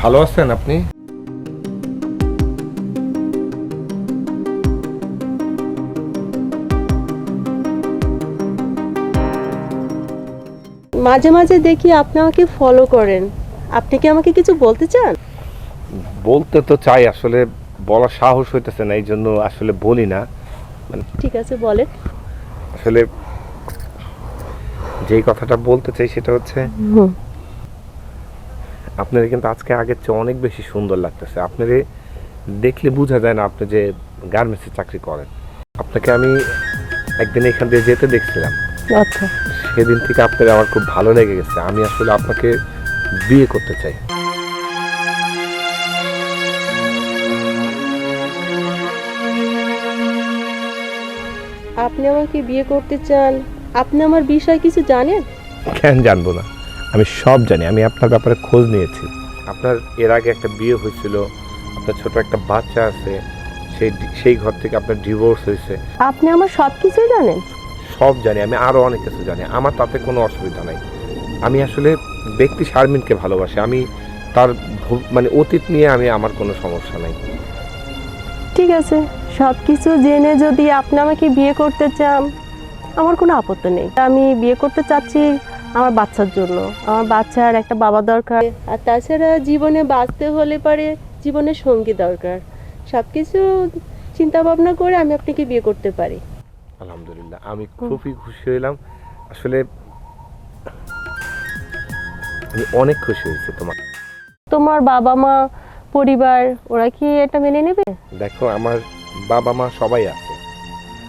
ভালো আছেন আপনি? মাঝে মাঝে দেখি আপনি আমাকে ফলো করেন। আপনি কি আমাকে কিছু বলতে চান? বলতে তো চাই আসলে বলার সাহস হইতেছে না এই জন্য আসলে বলি না। ঠিক আছে বলেন। আসলে যেই কথাটা বলতে চাই সেটা হচ্ছে। আপনার কিন্তু আজকে আগের চেয়ে অনেক বেশি সুন্দর লাগতেছে। আপনারে দেখলে বোঝা যায় না আপনি যে গার্মেন্টসে চাকরি করেন। আপনাকে আমি একদিন এখান দিয়ে যেতে দেখছিলাম। আচ্ছা। সেদিন থেকে আপনার আমার খুব ভালো লেগে গেছে। আমি আসলে আপনাকে বিয়ে করতে চাই। আপনি আমাকে বিয়ে করতে চান? আপনি আমার বিষয় কিছু জানেন? কেন জানব না। আমি সব জানি আমি আপনার ব্যাপারে খোঁজ নিয়েছি। আপনার এর আগে একটা বিয়ে হয়েছিল আপনার ছোট একটা বাচ্চা আছে সেই সেই ঘর থেকে আপনার ডিভোর্স হয়েছে। আপনি আমার সব কিছুই জানেন? সব জানি আমি আরও অনেক কিছু জানি। আমার তাতে কোনো অসুবিধা নাই। আমি আসলে ব্যক্তি শারমিনকে ভালোবাসি। আমি তার মানে অতীত নিয়ে আমি আমার কোনো সমস্যা নাই। ঠিক আছে সব কিছু জেনে যদি আপনি আমাকে বিয়ে করতে চান আমার কোনো আপত্তি নেই। আমি বিয়ে করতে চাচ্ছি আমার বাচ্চার জন্য। আমার বাচ্চার একটা বাবা দরকার। আর তাছাড়া জীবনে বাঁচতে হলে পারে জীবনের সঙ্গী দরকার। সব কিছু চিন্তা ভাবনা করে আমি আপনাকে বিয়ে করতে পারি। আলহামদুলিল্লাহ আমি খুবই খুশি হইলাম। আসলে আমি অনেক খুশি হয়েছি তোমার। তোমার বাবা মা পরিবার ওরা কি এটা মেনে নেবে? দেখো আমার বাবা মা সবাই আছে।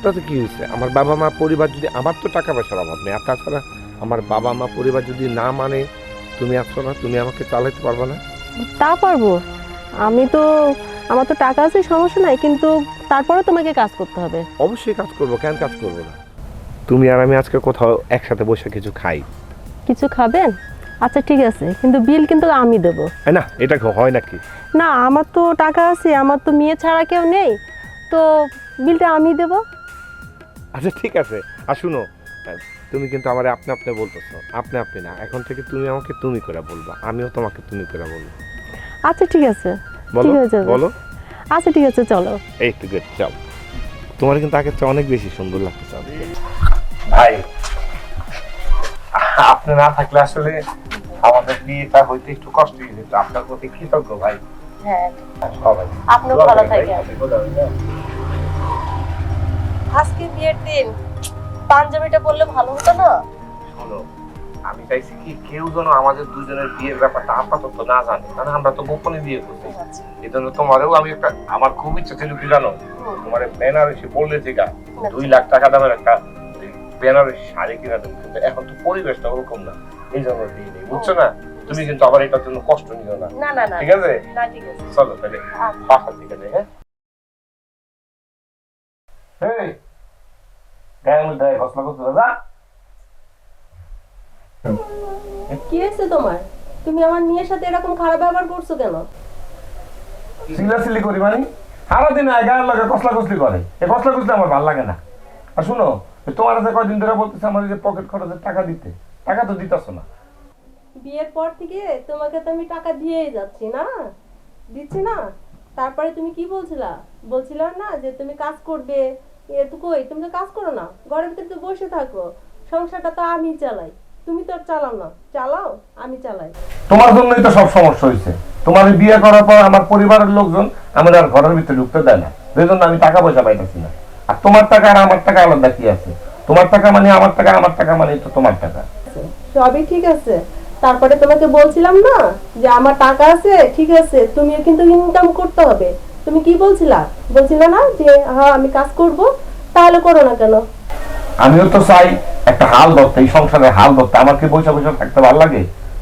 তাতে কি হয়েছে? আমার বাবা মা পরিবার যদি আমার তো টাকা পয়সার অভাব নেই আর তাছাড়া আমার বাবা মা পরিবার যদি না মানে তুমি আছো না তুমি আমাকে চালাতে পারবে না? তা পারব। আমি তো আমার তো টাকা আছে সমস্যা নাই কিন্তু তারপরে তোমাকে কাজ করতে হবে। অবশ্যই কাজ করব কেন কাজ করব না? তুমি আর আমি আজকে কোথাও একসাথে বসে কিছু খাই। কিছু খাবেন? আচ্ছা ঠিক আছে কিন্তু বিল কিন্তু আমি দেবো। না এটা হয় নাকি? না আমার তো টাকা আছে আমার তো মেয়ে ছাড়া কেউ নেই তো বিলটা আমি দেবো। আচ্ছা ঠিক আছে আর শুনো তুমি কিন্তু আমার আপনি আপনি বলতেছো আপনি আপনি না এখন থেকে তুমি আমাকে তুমি করে বলবা আমিও তোমাকে তুমি করে বলব আচ্ছা ঠিক আছে বলো হয়ে। বলো আচ্ছা ঠিক আছে চলো এই তো গুড চল তোমার কিন্তু আগের চেয়ে অনেক বেশি সুন্দর লাগতেছে আজকে। ভাই আপনি না থাকলে আসলে আমাদের বিয়েটা হইতে একটু কষ্ট হয়ে যেত আপনার প্রতি কৃতজ্ঞ ভাই হ্যাঁ আপনিও ভালো থাকেন আজকে বিয়ের দিন পাঞ্জাবিটা বললে ভালো হতো না? শোনো আমি চাইছি কি কেউ যেন আমাদের দুজনের বিয়ের ব্যাপারটা আপাতত না জানে কারণ আমরা তো গোপনে বিয়ে করছি। এই জন্য তোমারও আমি একটা আমার খুব ইচ্ছা ছিল কি জানো তোমার বেনারসি বললে থেকে দুই লাখ টাকা দামের একটা বেনারসি শাড়ি কিনা দেবো কিন্তু এখন তো পরিবেশটা ওরকম না এই জন্য দিয়ে নেই বুঝছ না? তুমি কিন্তু আবার এটার জন্য কষ্ট নিও না। ঠিক আছে? চলো তাহলে বাসার দিকে যাই হ্যাঁ গায়ের করতে যা কি হয়েছে তোমার? তুমি আমার মেয়ের সাথে এরকম খারাপ ব্যবহার করছ কেন? সিলাসিলি করি মানে? সারাদিন গায়ের লাগে কসলা কসলি করে। এই কসলা কসলি আমার ভালো লাগে না। আর শুনো তোমার কাছে কয়দিন ধরে বলতেছে আমার যে পকেট খরচের টাকা দিতে টাকা তো দিতেছো না। বিয়ের পর থেকে তোমাকে তো আমি টাকা দিয়েই যাচ্ছি না? দিচ্ছি না? তারপরে তুমি কি বলছিলা? বলছিলা না যে তুমি কাজ করবে এ তো কই তুমি কাজ করো না ঘরের ভিতরে তো বসে থাকো সংসারটা তো আমি চালাই তুমি তো চালাও না চালাও আমি চালাই। তোমার জন্যই তো সব সমস্যা হয়েছে তোমার বিয়ে করার পর আমার পরিবারের লোকজন আমার আর ঘরের ভিতরে ঢুকতে দেয় না। সেই জন্য আমি টাকা পয়সা পাইতেছি না। আর তোমার টাকা আর আমার টাকা আলাদা কি আছে? তোমার টাকা মানে আমার টাকা আমার টাকা মানে তো তোমার টাকা। সবই ঠিক আছে। তারপরে তোমাকে বলছিলাম না যে আমার টাকা আছে ঠিক আছে তুমিও কিন্তু ইনকাম করতে হবে। তুমি কি বলছিলা? বলছিলা না যে হ্যাঁ আমি কাজ করব, তাহলে করো না কেন? আমিও তো চাই একটা হাল ধরতে, এই সংসারে হাল ধরতে। আমার কি বসে বসে থাকতে ভালো লাগে?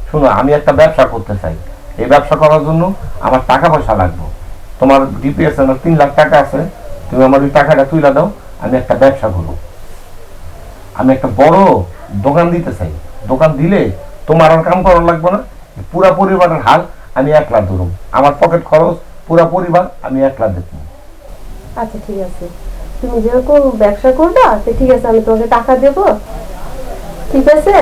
শুনো, আমি একটা ব্যবসা করতে চাই। এই ব্যবসা করার জন্য আমার টাকা পয়সা লাগবে। তোমার ডিপিএস না তিন লাখ টাকা আছে। তুমি আমার ওই টাকাটা তুলে দাও, আমি একটা ব্যবসা করব। আমি একটা বড় দোকান দিতে চাই। দোকান দিলে তোমার আর কাম করার লাগবে না। পুরা পরিবারের হাল আমি একলা ধরুম আমার পকেট খরচ পুরা পরিবার আমি একলা দেখব। আচ্ছা ঠিক আছে। তুমি যেরকম ব্যবসা করবা তো ঠিক আছে আমি তোমাকে টাকা দেব। ঠিক আছে?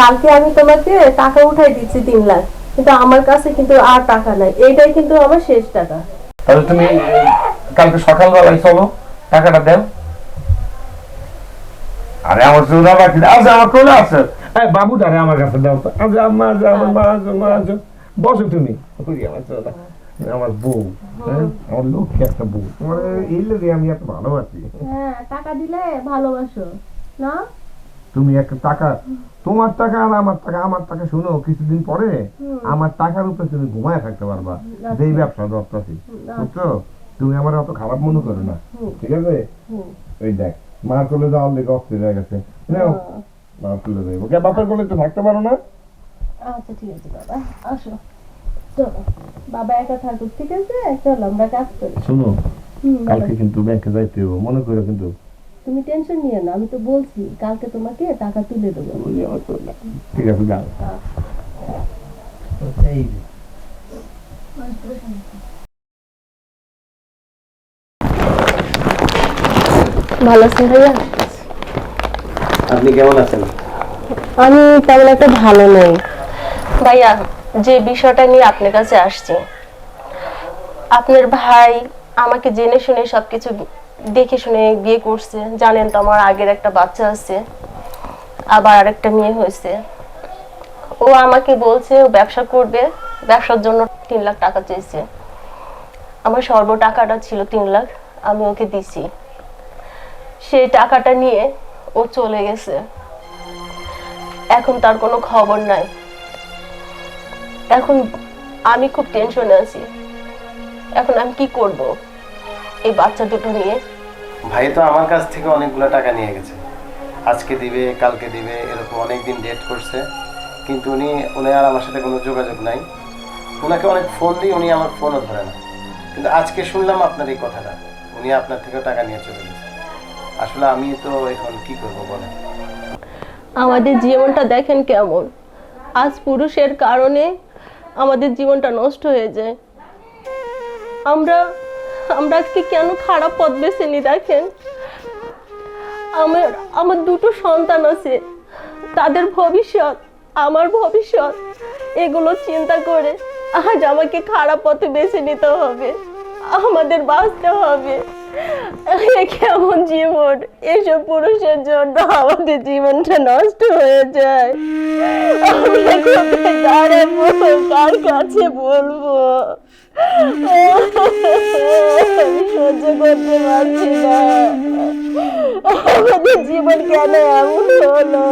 কালকে আমি তোমাকে টাকা উঠাই দিচ্ছি তিন লাখ। কিন্তু আমার কাছে কিন্তু আর টাকা নাই। এইটাই কিন্তু আমার শেষ টাকা। তাহলে তুমি কালকে সকালবেলায় চলো টাকাটা দাও। আরে আমার জোড়া বাকি আচ্ছা আমার কোলে আছে। এই বাবু দাঁড়ে আমার কাছে দাও আচ্ছা যা আমার মা যা বসো তুমি। আমার জোড়া? আমার বউ আমার লক্ষ্মী একটা বউ তোমার এই লেগে আমি এত ভালোবাসি হ্যাঁ টাকা দিলে ভালোবাসো না তুমি একটা টাকা তোমার টাকা আর আমার টাকা আমার টাকা শুনো কিছুদিন পরে আমার টাকার উপরে তুমি ঘুমায় থাকতে পারবা যেই ব্যবসা ধরতেছি বুঝছ তুমি আমার অত খারাপ মনে করো না ঠিক আছে ওই দেখ মার কোলে যাওয়ার লেগে অস্থির হয়ে গেছে নাও মার কোলে যাইব কে বাপের কোলে তো থাকতে পারো না আচ্ছা ঠিক আছে বাবা আসো চলো বাবা একা থাকুক ঠিক আছে চলো আমরা কাজ করি। শুনো কালকে কিন্তু ব্যাংকে যাইতে হবে মনে করো কিন্তু তুমি টেনশন নিও না আমি তো বলছি কালকে তোমাকে টাকা তুলে দেবো। ঠিক আছে যাও। ভালো আছেন ভাইয়া? আপনি কেমন আছেন? আমি তেমন একটা ভালো নেই। ভাইয়া যে বিষয়টা নিয়ে আপনার কাছে আসছি। আপনার ভাই আমাকে জেনে শুনে সবকিছু দেখে শুনে বিয়ে করছে। জানেন তো আমার আগের একটা বাচ্চা আছে, আবার আরেকটা মেয়ে হয়েছে। ও আমাকে বলছে ও ব্যবসা করবে, ব্যবসার জন্য তিন লাখ টাকা চেয়েছে। আমার সর্ব টাকাটা ছিল তিন লাখ, আমি ওকে দিছি। সেই টাকাটা নিয়ে ও চলে গেছে। এখন তার কোনো খবর নাই। এখন আমি খুব টেনশনে আছি। এখন আমি কি করব? এই বাচ্চা দুটো নিয়ে। ভাই তো আমার কাছ থেকে অনেকগুলো টাকা নিয়ে গেছে। আজকে দিবে কালকে দিবে এরকম অনেক দিন ডেট করছে। কিন্তু উনি উনি আর আমার সাথে কোনো যোগাযোগ নাই। ওনাকে অনেক ফোন দিই উনি আমার ফোনও ধরে না। কিন্তু আজকে শুনলাম আপনার এই কথাটা। উনি আপনার থেকে টাকা নিয়ে চলে গেছে। আসলে আমি তো এখন কি করব বলেন? আমাদের জীবনটা দেখেন কেমন। আজ পুরুষের কারণে আমাদের জীবনটা নষ্ট হয়ে যায়। আমরা আমরা আজকে কেন খারাপ পথ বেছে নি দেখেন? আমার আমার দুটো সন্তান আছে। তাদের ভবিষ্যৎ, আমার ভবিষ্যৎ, এগুলো চিন্তা করে আজ আমাকে খারাপ পথে বেছে নিতে হবে। আমাদের বাঁচতে হবে। কেমন জীবন? এসব পুরুষের জন্য আমাদের জীবনটা নষ্ট হয়ে যায়। আমরা কোথায় কার কাছে বলব? আমি সহ্য করতে পারছি না। আমাদের জীবন কেন এমন হলো?